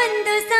ಒಂದು ಸಾರಿ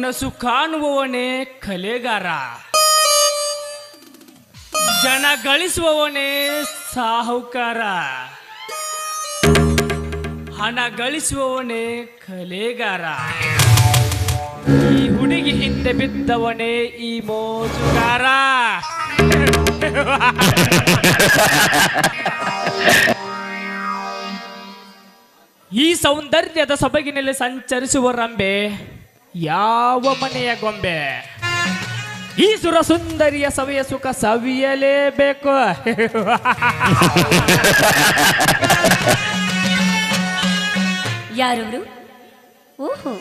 ಕನಸು ಕಾಣುವವನೇ ಕಲೆಗಾರ. ಜನ ಗಳಿಸುವವನೇ ಸಾಹುಕಾರ. ಹಣ ಗಳಿಸುವವನೇ ಕಲೆಗಾರ. ಈ ಹುಡುಗಿ ಹಿಂದೆ ಬಿದ್ದವನೇ ಈ ಮೋಜುಗಾರ. ಈ ಸೌಂದರ್ಯದ ಸೊಬಗಿನಲ್ಲಿ ಸಂಚರಿಸುವ ರಂಬೆ. ಯಾವ ಮನೆಯ ಗೊಂಬೆ? ಈ ಸುರ ಸುಂದರಿಯ ಸವಿಯ ಸುಖ ಸವಿಯಲೇಬೇಕು. ಯಾರವರು? ಓಹೋ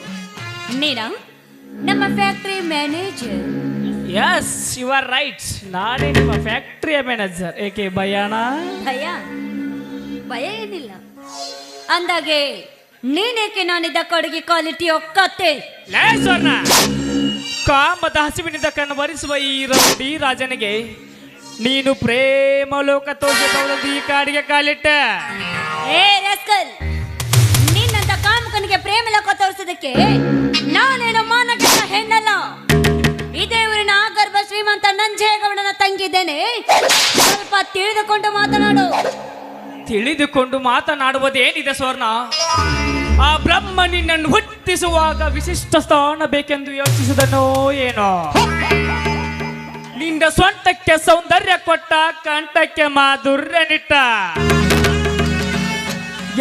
ನೀನಾ? ನಮ್ಮ factory manager yes you are right ನಾನೇ ನಿಮ್ಮ ಫ್ಯಾಕ್ಟರಿಯ ಮ್ಯಾನೇಜರ್ ಏಕೆ ಭಯಾಣ ಭಯ? ಭಯ ಏನಿಲ್ಲ. ಅಂದಾಗೆ ನೀನೇಕೆ ನಾನಿದ್ದ ಕೊಡುಗೆ ಕ್ವಾಲಿಟಿ ಒಕ್ಕತ್ತೆ? ಲೇ ಸ್ವರ್ಣ! ಕಾಮದ ಹಸಿವಿನಿಂದ ಕಣ್ಣು ಬರಿಸುವ ಈ ರೌಡಿ ರಾಜನಿಗೆ ನೀನು ಪ್ರೇಮ ಲೋಕ ತೋರಿಸಬಹುದು ಈ ಕಾಡಿಗೆ ಕಾಲಿಟ್ಟ. ಏ ರಸ್ಕಲ್ ನಿನ್ನಂತ ಕಾಮಕನಿಗೆ ಪ್ರೇಮ ಲೋಕ ತೋರಿಸೋದಕ್ಕೆ ನಾನೇನು ಮಾನಗೆಟ್ಟ ಹೆಣ್ಣಲ್ಲ? ಇದೇ ಊರಿನ ಆಗರ್ಭ ಶ್ರೀಮಂತ ನಂಜೇಗೌಡನ ತಂಗಿದ್ದೇನೆ. ಸ್ವಲ್ಪ ತಿಳಿದುಕೊಂಡು ಮಾತನಾಡು. ತಿಳಿದುಕೊಂಡು ಮಾತನಾಡುವುದೇನಿದೆ ಸ್ವರ್ಣ? ಆ ಬ್ರಹ್ಮ ನಿನ್ನನ್ನು ಹುಟ್ಟಿಸುವಾಗ ವಿಶಿಷ್ಟ ಸ್ಥಾನ ಬೇಕೆಂದು ಯೋಚಿಸಿದನೋ ಏನೋ? ನಿನ್ನ ಸ್ವಂತಕ್ಕೆ ಸೌಂದರ್ಯ ಕೊಟ್ಟ, ಕಂಠಕ್ಕೆ ಮಾಧುರ್ಯ ನಿಟ್ಟ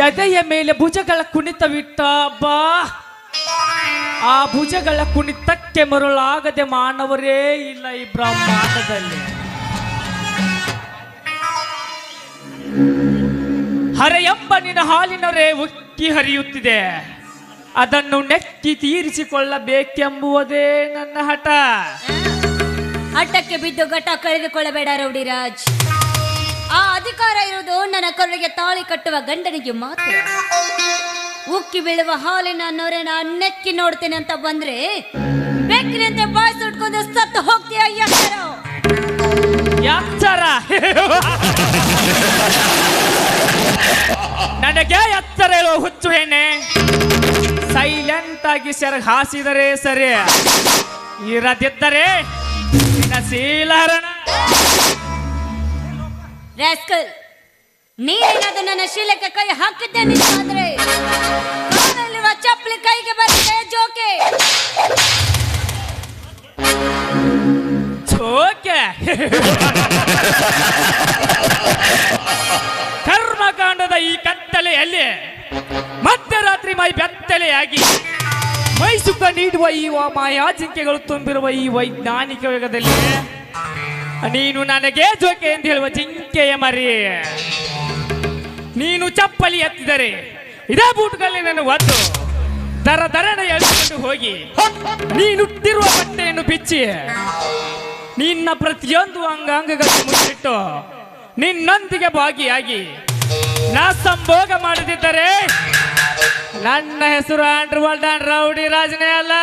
ಎದೆಯ ಮೇಲೆ ಭುಜಗಳ ಕುಣಿತವಿಟ್ಟ ಬಾ ಆ ಭುಜಗಳ ಕುಣಿತಕ್ಕೆ ಮರುಳಾಗದೆ ಮಾನವರೇ ಇಲ್ಲ ಈ ಬ್ರಹ್ಮಾಂಡದಲ್ಲಿ. ಹರೆಯಂಬ ನಿನ್ನ ಹಾಲಿನವರೇ ಉಕ್ಕಿ ಹರಿಯುತ್ತಿದೆ. ಅದನ್ನು ನೆಕ್ಕಿ ತೀರಿಸಿಕೊಳ್ಳಬೇಕೆಂಬುವುದೇ ನನ್ನ ಹಠ. ಹಠಕ್ಕೆ ಬಿದ್ದು ಘಟ ಕಳೆದುಕೊಳ್ಳಬೇಡ ರೌಡಿರಾಜ್. ಆ ಅಧಿಕಾರ ಇರುವುದು ನನ್ನ ಕರುಳಿಗೆ ತಾಳಿ ಕಟ್ಟುವ ಗಂಡನಿಗೆ ಮಾತ್ರ. ಉಕ್ಕಿ ಬೀಳುವ ಹಾಲಿನ ನಾನು ನೆಕ್ಕಿ ನೋಡ್ತೇನೆ ಅಂತ ಬಂದ್ರೆ ಬೆಕ್ಕಿನಂತೆ ಬಾಯಿ ಸುಟ್ಕೊಂಡು ಸತ್ತು ಹೋಗ್ತೀಯ ಯಾರು ನನಗೆ ಎತ್ತರ ಹೇಳುವ ಹುಚ್ಚು ಹೆಣ್ಣೆ. ಸೈಲೆಂಟ್ ಆಗಿ ಸೆರಗ್ ಹಾಸಿದರೆ ಸರಿ. ಇರದಿದ್ದರೆ ನಿನ್ನ ಶೀಲಹರಣ ರಾಸ್ಕಲ್ ನೀನೇನಾದ್ರೂ ನನ್ನ ಶೀಲಕ್ಕೆ ಕೈ ಹಾಕಿದ್ದೇನೆ ಆದ್ರೆ ಕಾಲಲ್ಲಿರುವ ಚಪ್ಪಲಿ ಕೈಗೆ ಬರುತ್ತೆ ಜೋಕೆ. ಚೋಕೆ ಕರ್ಮಕಾಂಡದ ಈ ಕತ್ತಲೆಯಲ್ಲಿ ಮಧ್ಯರಾತ್ರಿ ಮೈ ಬೆತ್ತಲೆಯಾಗಿ ಮೈ ಸುಖ ನೀಡುವ ಈ ಮಾಯಾ ಮಾಯಾಜಿಂಕೆಗಳು ತುಂಬಿರುವ ಈ ವೈಜ್ಞಾನಿಕ ಯುಗದಲ್ಲಿ. ನೀನು ನನಗೆ ಜೋಕೆ ಎಂದು ಹೇಳುವ ಜಿಂಕೆಯ ಮರಿ. ನೀನು ಚಪ್ಪಲಿ ಎತ್ತಿದರೆ ಇದೇ ಬೂಟ್ಗಳಲ್ಲಿ ನಾನು ಒದ್ದು ದರ ದರನ ಎಳೆದುಕೊಂಡು ಹೋಗಿ ನೀನುಟ್ಟಿರುವ ಬಟ್ಟೆಯನ್ನು ಬಿಚ್ಚಿ ನಿನ್ನ ಪ್ರತಿಯೊಂದು ಅಂಗಾಂಗಗಳನ್ನು ಮುಚ್ಚಿಟ್ಟು ನಿನ್ನೊಂದಿಗೆ ಭಾಗಿಯಾಗಿ ನಾ ಸಂಭೋಗ ಮಾಡದಿದ್ದರೆ ನನ್ನ ಹೆಸರು ಆಂಡ್ರೂ ವಾಲ್ಡ್ ಅಂಡ್ ರೌಡಿ ರಾಜನೇ ಅಲ್ಲ.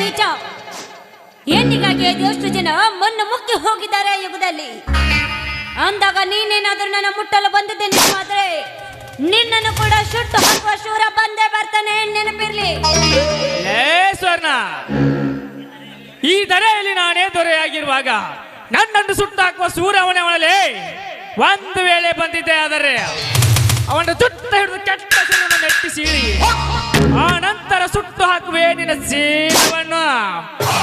ನೀಚ. ಹೆಣ್ಣಿಗಾಗಿ ಎಷ್ಟು ಜನ ಮಣ್ಣು ಮುಕ್ಕಿ ಹೋಗಿದ್ದಾರೆ ಯುಗದಲ್ಲಿ? ಅಂದಾಗ ನೀನೇನಾದ್ರೂ ನನ್ನ ಮುಟ್ಟಲು ಬಂದಿದ್ದೇನೆ ಆದ್ರೆ ನಿನ್ನನ್ನು ಕೂಡ ಶುಟ್ಟು ಹಾಕುವ ಶೂರ ಬಂದೇ ಬರ್ತಾನೆ ನೆನಪಿರ್ಲಿ. ಏ ಸ್ವರ್ಣ ಈ ದರೆಯಲ್ಲಿ ನಾನೇ ದೊರೆಯಾಗಿರುವಾಗ ನನ್ನನ್ನು ಸುಟ್ಟಾಕುವ ಸೂರ್ಯವನೇ ಅವನಲ್ಲಿ ಒಂದು ವೇಳೆ ಬಂದಿದ್ದೆ ಆದರೆ ಅವನ ಜುಟ್ಟ ಹಿಡಿದು ಕೆಟ್ಟ ಹೆಸರನ್ನು ನೆಟ್ಟಿ ಸೀಳಿ ಆ ನಂತರ ಸುಟ್ಟು ಹಾಕುವೆ ನಿನ್ನ ಸೀರವನ್ನು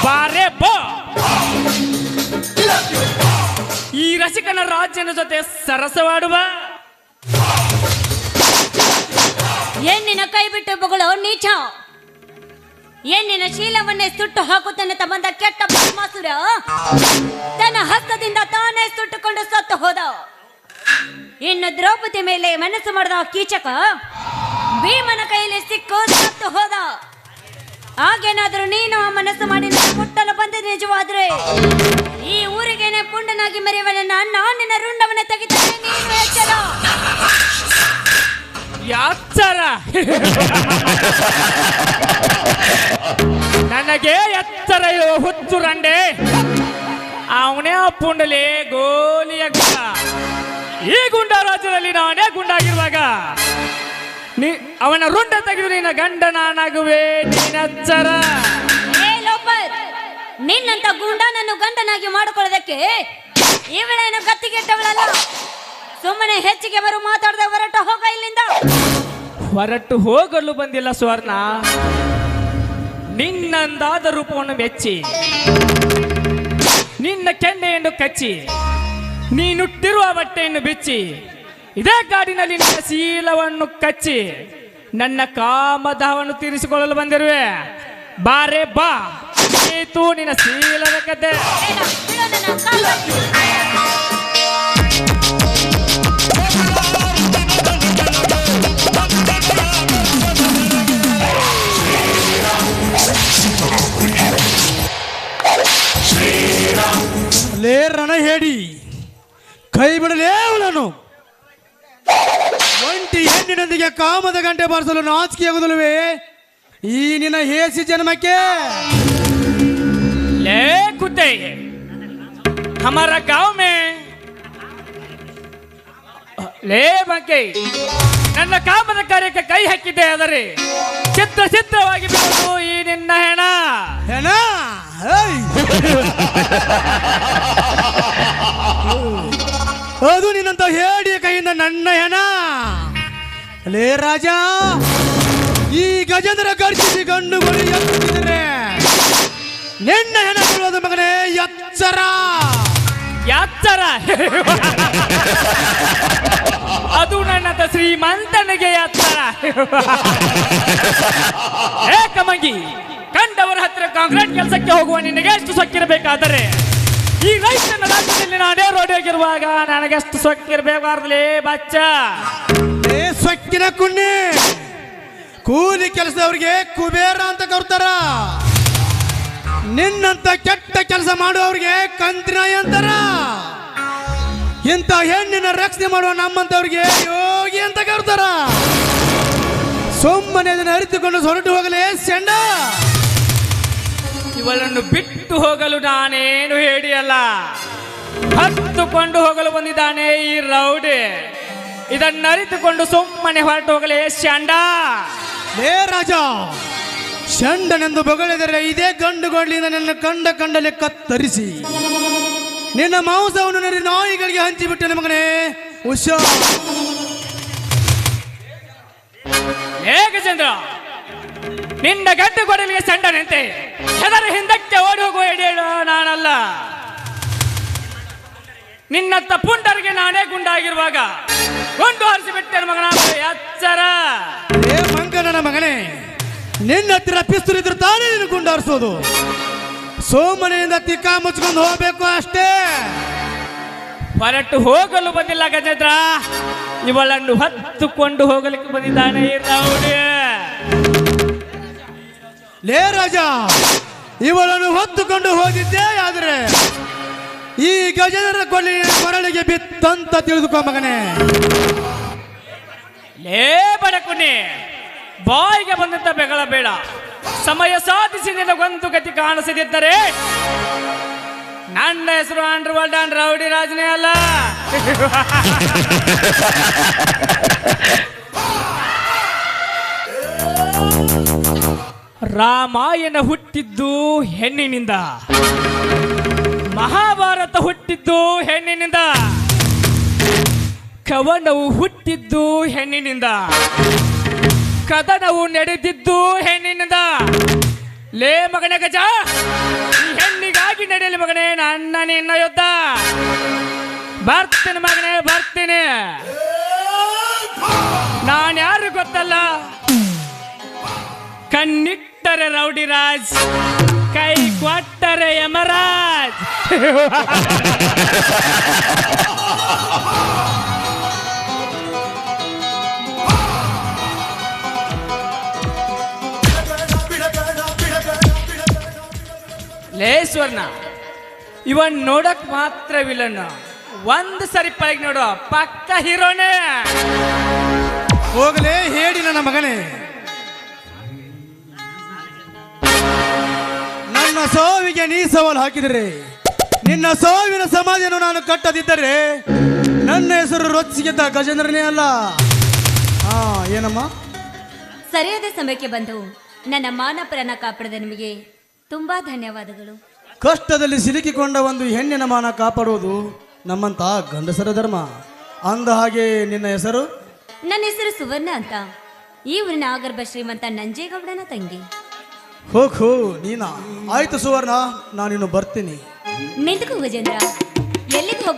ಬಾರೆ ಬೋ. ಈ ರಸಿಕನ ರಾಜ್ಯನ ಜೊತೆ ಸರಸವಾಡುವ. ಏನಿನ ಕೈ ಬಿಟ್ಟು ಬಗಳು ನೀಚ. ಏನಿನ ಶೀಲವನ್ನೇ ಸುಟ್ಟು ಹಾಕುತ್ತಾನೆ ತಮ್ಮಂದ ಕೆಟ್ಟ ಬ್ರಹ್ಮಾಸುರ. ತನ್ನ ಹಸ್ತದಿಂದ ತಾನೇ ಸುಟ್ಟುಕೊಂಡು ಸತ್ತು ಹೋದ. ಇನ್ನು ದ್ರೌಪದಿ ಮೇಲೆ ಮನಸ್ಸು ಮಾಡಿದ ಕೀಚಕ ಭೀಮನ ಕೈಯಲ್ಲಿ ಸಿಕ್ಕು ಸತ್ತು ಹೋದ. ಹಾಗೇನಾದ್ರೂ ನೀನು ಮನಸ್ಸು ಮಾಡಿ ನನ್ನ ಬಂದ ನಿಜವಾದ್ರೆ? ಈ ಊರಿಗೇನೆ ಪುಂಡನಾಗಿ ಮರೆಯವನನ್ನ ನಾನು ನಿನ್ನ ರುಂಡವನ್ನ ತೆಗಿತಾನೆ ನೀನು ಎಚ್ಚರ? ಯಾಚರ ನನಗೆ ಎತ್ತರ ಇರುವ ಹುಚ್ಚು ರಂಡೆ. ಅವನೇ ಅಪ್ಪುಂಡಲೆ ಪುಂಡಲಿ ಗೋಲಿಯ ಗುಂಡ ಈ ಗುಂಡ ರಾಜ್ಯದಲ್ಲಿ ನಾನೇ ಗುಂಡಾಗಿರುವಾಗ, ನೀ ಅವನ ರುಂಡ ತೆಗೆದು ನಿನ್ನ ಗಂಡ ನಾನಾಗುವೆ ನೀನಚ್ಚರ ಏ ನಿನ್ನಂತ ಗುಂಡನನ್ನು ಗಂಡನಾಗಿ ಮಾಡಿಕೊಳ್ಳೋದಕ್ಕೆ ಇವಳೇನು ಗತ್ತಿಗೆಟ್ಟವಳಲ್ಲ? ಸುಮ್ಮನೆ ಹೆಚ್ಚಿಗೆ ಬರು ಮಾತಾಡದೆ ಹೊರಟು ಹೋಗ ಇಲ್ಲಿಂದ. ಹೊರಟು ಹೋಗಲು ಬಂದಿಲ್ಲ ಸ್ವರ್ಣ. ನಿನ್ನಂದಾದ ರೂಪವನ್ನು ಮೆಚ್ಚಿ. ನಿನ್ನ ಕೆನ್ನೆಯನ್ನು ಕಚ್ಚಿ. ನೀನುಟ್ಟಿರುವ ಬಟ್ಟೆಯನ್ನು ಬಿಚ್ಚಿ. ಇದೇ ಕಾಡಿನಲ್ಲಿ ನಿನ್ನ ಶೀಲವನ್ನು ಕಚ್ಚಿ. ನನ್ನ ಕಾಮದವನ್ನು ತೀರಿಸಿಕೊಳ್ಳಲು ಬಂದಿರುವೆ. ಬಾರೆ ಬಾ. ನಿನ್ನ ಶೀಲದ ಕತೆ ಗಂಟೆ ಬಾರಿಸಲು ನಾಚಿಕೆಯಾಗುವುದಿಲ್ಲವೇ ಈ ನಿನ್ನ ಹೇಸಿ ಜನ್ಮಕ್ಕೆ ले कुत्ते हमारा गांव में ಲೇ ಬಂಕೆ ನನ್ನ ಕಾಮದ ಕಾರ್ಯಕ್ಕೆ ಕೈ ಹಾಕಿದ್ದೆ ಆದರೆ ಚಿತ್ರ ಚಿತ್ರವಾಗಿ ಬಿಡುವುದು ಈ ನಿನ್ನ ಹೆಣ ಹೆಣ ಹೇಯ್! ಅದು ನಿನ್ನಂತ ಹೇಡಿಯ ಕೈಯಿಂದ ನನ್ನ ಹೆಣ ಲೇ ರಾಜ! ಈ ಗಜೇಂದ್ರ ಗರ್ಜಿಸಿ ಗಂಡುಗಳು ಎತ್ತಿದರೆ ನಿನ್ನ ಹೆಣ ಬೀಳೋದು ಮಗನೇ ಎಚ್ಚರ! ಯಾತ್ತರ ಅದು ನನ್ನ ಶ್ರೀಮಂತನಿಗೆ ಎತ್ತರ ಏ ಕಮಂಗಿ ಕಂಡವರ ಹತ್ರ ಕಾಂಕ್ರೀಟ್ ಕೆಲಸಕ್ಕೆ ಹೋಗುವ ನಿನಗೆ ಎಷ್ಟು ಸೊಕ್ಕಿರಬೇಕಾದರೆ? ಈ ರೈತನ ರಾಜ್ಯದಲ್ಲಿ ನಾನೇ ರೋಡಿಯಾಗಿರುವಾಗ ಹೋಗಿರುವಾಗ ನನಗೆಷ್ಟು ಸೊಕ್ಕಿರಬೇಕಾರ್ಲೇ ಬಚ್ಚ? ಏ ಸೊಕ್ಕಿನ ಕುಣ್ಣಿ. ಕೂಲಿ ಕೆಲಸದವ್ರಿಗೆ ಕುಬೇರ ಅಂತ ಕರ್ತಾರ. ನಿನ್ನಂತ ಕೆಟ್ಟ ಕೆಲಸ ಮಾಡುವವ್ರಿಗೆ ಕಂತಿನ ಅಂತಾರ. ಇಂಥ ಹೆಣ್ಣಿನ ರಕ್ಷಣೆ ಮಾಡುವ ನಮ್ಮಂತವ್ರಿಗೆ ಯೋಗಿ ಅಂತ ಕರ್ತಾರ. ಸುಮ್ಮನೆ ಅದನ್ನು ಅರಿತುಕೊಂಡು ಹೊರಟು ಹೋಗಲೇ ಸೆಂಡ. ಇವಳನ್ನು ಬಿಟ್ಟು ಹೋಗಲು ನಾನೇನು ಹೇಳಿಯಲ್ಲ. ಹತ್ತುಕೊಂಡು ಹೋಗಲು ಬಂದಿದ್ದಾನೆ ಈ ರೌಡಿ. ಇದನ್ನು ಅರಿತುಕೊಂಡು ಸುಮ್ಮನೆ ಹೊರಟು ಹೋಗಲೇ ಶಂಡ ಲೇ ರಾಜ ಶಂಡನೆಂದು ಬೊಗಳಿದರೆ ಇದೇ ಗಂಡುಗಳಿಂದ ನನ್ನ ಕಂಡ ಕಂಡಲೆ ಕತ್ತರಿಸಿ. ನಿನ್ನ ಮಾಂಸವನ್ನು ನರಿ ನಾಯಿಗಳಿಗೆ ಹಂಚಿಬಿಟ್ಟೆ ಮಗನೇ ಉಷಾ. ಹೇಗೆ ಚಂದ್ರ ನಿನ್ನ ಗಂಡು ಕೊಡಲಿಗೆ ಸಂಡನಂತೆ ಹೆದರ ಹಿಂದಕ್ಕೆ ಓಡಿ ಹೋಗುವ ಹಿಡಿಯಲು ನಾನಲ್ಲ. ನಿನ್ನತ್ತ ಪುಂಡರಿಗೆ ನಾನೇ ಗುಂಡಾಗಿರುವಾಗ ಗುಂಡು ಹಾರಿಸಿಬಿಟ್ಟೆ ಮಗನ ಎಚ್ಚರ. ಏ ಮಂಗನ ಮಗನೇ ನಿನ್ನ ಹತ್ತಿರ ಪಿಸ್ತೂಲ್ ಇದ್ರೆ ತಾನೇ ನಿನ್ನ ಗುಂಡು ಹರಿಸೋದು. ಸೋಮನೆಯಿಂದ ತಿಕ್ಕ ಮುಚ್ಕೊಂಡು ಹೋಗ್ಬೇಕು ಅಷ್ಟೇ. ಹೊರಟು ಹೋಗಲು ಬಂದಿಲ್ಲ ಗಜೇಂದ್ರ. ಇವಳನ್ನು ಹತ್ತುಕೊಂಡು ಹೋಗಲಿಕ್ಕೆ ಬಂದಿದ್ದಾನೆ ಲೇ ರಾಜ ಇವಳನ್ನು ಹೊತ್ತುಕೊಂಡು ಹೋಗಿದ್ದೇ ಆದ್ರೆ ಈ ಗಜೇಂದ್ರ ಕೊಲ್ಲಿ ಕೊರಳಿಗೆ ಬಿತ್ತಂತ ತಿಳಿದುಕೋ ಮಗನೇ. ಲೇ ಬಡಕುನಿ ಬಾಯಿಗೆ ಬಂದಂತ ಬೆಗಳ ಬೇಡ. ಸಮಯ ಸಾಧಿಸಿ ನಿನಗೊಂದು ಗತಿ ಕಾಣಿಸದಿದ್ದರೆ ನನ್ನ ಹೆಸರು ಅಂಡರ್ ವರ್ಲ್ಡ್ ಅಂಡ್ ರೌಡಿ ರಾಜನೇ ಅಲ್ಲ. ರಾಮಾಯಣ ಹುಟ್ಟಿದ್ದು ಹೆಣ್ಣಿನಿಂದ. ಮಹಾಭಾರತ ಹುಟ್ಟಿದ್ದು ಹೆಣ್ಣಿನಿಂದ. ಕವನವು ಹುಟ್ಟಿದ್ದು ಹೆಣ್ಣಿನಿಂದ. ಕದನವು ನಡೆದಿದ್ದು ಹೆಣ್ಣಿನಿಂದ. ಲೇ ಮಗನೇ ಗಜ, ಈ ಹೆಣ್ಣಿಗಾಗಿ ನಡೆಯಲಿ ಮಗನೇ, ನನ್ನ ನಿನ್ನ ಯುದ್ಧ. ಬರ್ತೀನಿ ಮಗನೇ, ಬರ್ತೀನಿ. ನಾನು ಯಾರು ಗೊತ್ತಲ್ಲ? ಕಣ್ಣಿಟ್ಟರೆ ರೌಡಿ ರಾಜ್. ಕೈ ಕೊಟ್ಟರೆ ಲೇ ಸ್ವರ್ಣ, ಇವನ್ ನೋಡಕ್ ಮಾತ್ರ ವಿಲನ್. ಒಂದ್ ಸರಿ ಪೈಗ್ ನೋಡು, ಪಕ್ಕ ಹೀರೋನೇ. ಹೋಗಲೇ ಹೇಳಿ ನನ್ನ ಮಗನೇ. ನನ್ನ ಸೋವಿಗೆ ನೀ ಸವಾಲು ಹಾಕಿದರೆ. ನಿನ್ನ ಸಾವಿನ ಸಮಾಧಿಯನ್ನು ನಾನು ಕಟ್ಟದಿದ್ದರೆ ನನ್ನ ಹೆಸರು ರೊಚ್ಚಿಗೆದ್ದ ಗಜೇಂದ್ರನೇ ಅಲ್ಲ. ಹಾ ಏನಮ್ಮ? ಸರಿಯಾದ ಸಮಯಕ್ಕೆ ಬಂದು ನನ್ನ ಮಾನ ಮಾನಪರನ ಕಾಪಾಡಿದ ನಿಮಗೆ ತುಂಬಾ ಧನ್ಯವಾದಗಳು. ಕಷ್ಟದಲ್ಲಿ ಸಿಲುಕಿಕೊಂಡ ಒಂದು ಹೆಣ್ಣಿನ ಮಾನ ಕಾಪಾಡುವುದು ನಮ್ಮಂತ ಗಂಡಸರ ಧರ್ಮ. ಅಂದ ಹಾಗೆ ನಿನ್ನ ಹೆಸರು? ನನ್ನ ಹೆಸರು ಸುವರ್ಣ ಅಂತ. ಈ ಊರಿನ ಆಗರ್ಭ ಶ್ರೀಮಂತ ನಂಜೇಗೌಡನ ತಂಗಿ. ಹೋಗ್ ಹೋ ನೀನಾ. ಆಯ್ತು ಸುವರ್ಣ ನಾನಿನ್ನು ಬರ್ತೀನಿ. ನಿಂತ್ಕೋ ಗಜೇಂದ್ರ ಎಲ್ಲಿಗೆ ಹೋಗ್ತಾ